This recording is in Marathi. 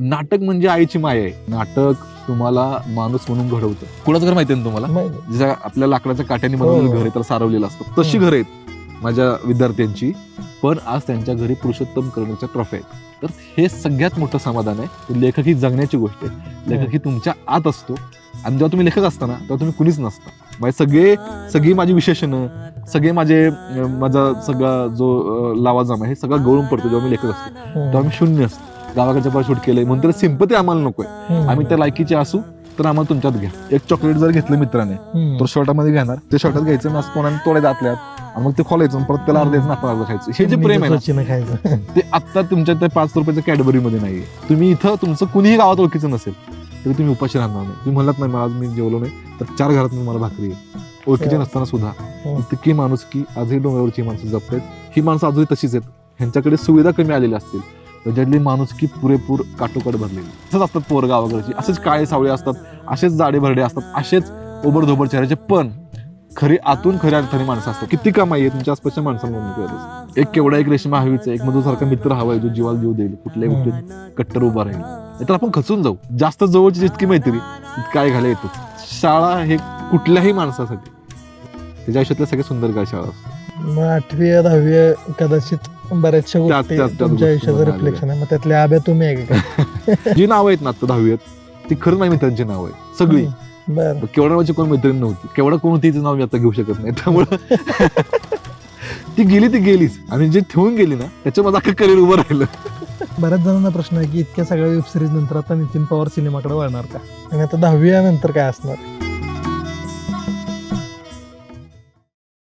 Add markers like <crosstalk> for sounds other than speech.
नाटक म्हणजे आईची माय आहे. नाटक तुम्हाला माणूस म्हणून घडवतं. कुणाचं घर माहिती आहे ना तुम्हाला. ज्या आपल्या लाकडाच्या काट्याने बनवलेलं हो. घर आहे त्याला सारवलेलं असतं. तशी हो. घर आहेत माझ्या विद्यार्थ्यांची. पण आज त्यांच्या घरी पुरुषोत्तम करण्याच्या ट्रॉफी आहेत. तर हे सगळ्यात मोठं समाधान आहे. लेखक ही जगण्याची गोष्ट आहे. लेखक ही. तुमच्या आत असतो. आणि जेव्हा तुम्ही लेखक असता ना तेव्हा तुम्ही कुणीच नसता. म्हणजे सगळे सगळी माझी विशेषणं सगळे माझे माझा सगळा जो लावाजाम आहे हे सगळं गळून पडतो जेव्हा मी लेखक असतो. तेव्हा. मी शून्य असतो. गावाकडच्या पार शूट केलंय म्हणून तर सिंपती आम्हाला नकोय. आम्ही त्या लायकीचे असू तर आम्हाला तुमच्यात घ्या. एक चॉकलेट जर घेतलं मित्राने हम्म. तो शॉर्टामध्ये घेणार. ते शॉर्टात घ्यायचं ना कोणाने तोडायचं आतल्यात आणि मग ते खोलायचं परत त्याला अर्ध्याचं आपण अर्ध खायचं. हे जे प्रेम आहे ना <laughs> ते आत्ता तुमच्या त्या पाच रुपयाच्या कॅडबरीमध्ये नाहीये. तुम्ही इथं तुमचं कुणीही गावात ओळखीचं नसेल तरी तुम्ही उपाशी राहणार नाही. तुम्ही म्हणलात नाही मला आज मी जेवलो नाही तर चार घरात मला भाकरी ओळखीचे. नसताना सुद्धा. हो. इतकी माणूस की आजही डोंगरावरची माणसं जपत आहेत ही माणसं अजूनही तशीच आहेत. ह्यांच्याकडे सुविधा कमी आलेल्या असतील. त्याच्यातली माणूस की पुरेपूर काटोकाट भरलेली. असंच असतात पोर गावाकडची. असेच काळे सावळे असतात. असेच जाडे भरडे असतात. असेच ओबडधोबड चेहऱ्याचे. पण खरी आतून खऱ्या अर्थाने माणसं असतात. किती कमाई आहे तुमच्या आसपासच्या माणसांमधून एक केवढा एक रेशमा हवीचा एक मधूसारखा मित्र हवाय जो जीवाला जीव देईल. कुठल्याही हम्म. गोष्टीत कट्टर उभा राहील. नाहीतर आपण खचून जाऊ. जास्त जवळची जितकी मैत्री काय घाला येतो. शाळा हे कुठल्याही माणसासाठी. त्याच्या आयुष्यातल्या सगळ्यात सुंदर काय शाळा असते मग आठवी दहावी कदाचित बऱ्याचशा त्याच- गोष्टी त्याच- त्याच तुमच्या गोष्टी आयुष्याचं रिफ्लेक्शन आहे. मग त्यातल्या आब्या तुम्ही आहे का? <laughs> जी नावं आहेत ना आता दहावी आहेत ती खरं नाही मित्रांची नाव आहे सगळी. बर. केवढा नावाची कोण मैत्रीण नव्हती? केवढा कोण होती तिचं नाव मी आता घेऊ शकत नाही. त्यामुळं <laughs> ती गेली ती गेलीच. आणि जे ठेवून गेली ना त्याच्या माझं अख्खं करिअर उभं राहिलं. बऱ्याच जणांना प्रश्न आहे की इतक्या सगळ्या वेब सिरीज नंतर आता नितीन पवार सिनेमाकडे वळणार का? आणि आता दहावी नंतर काय असणार?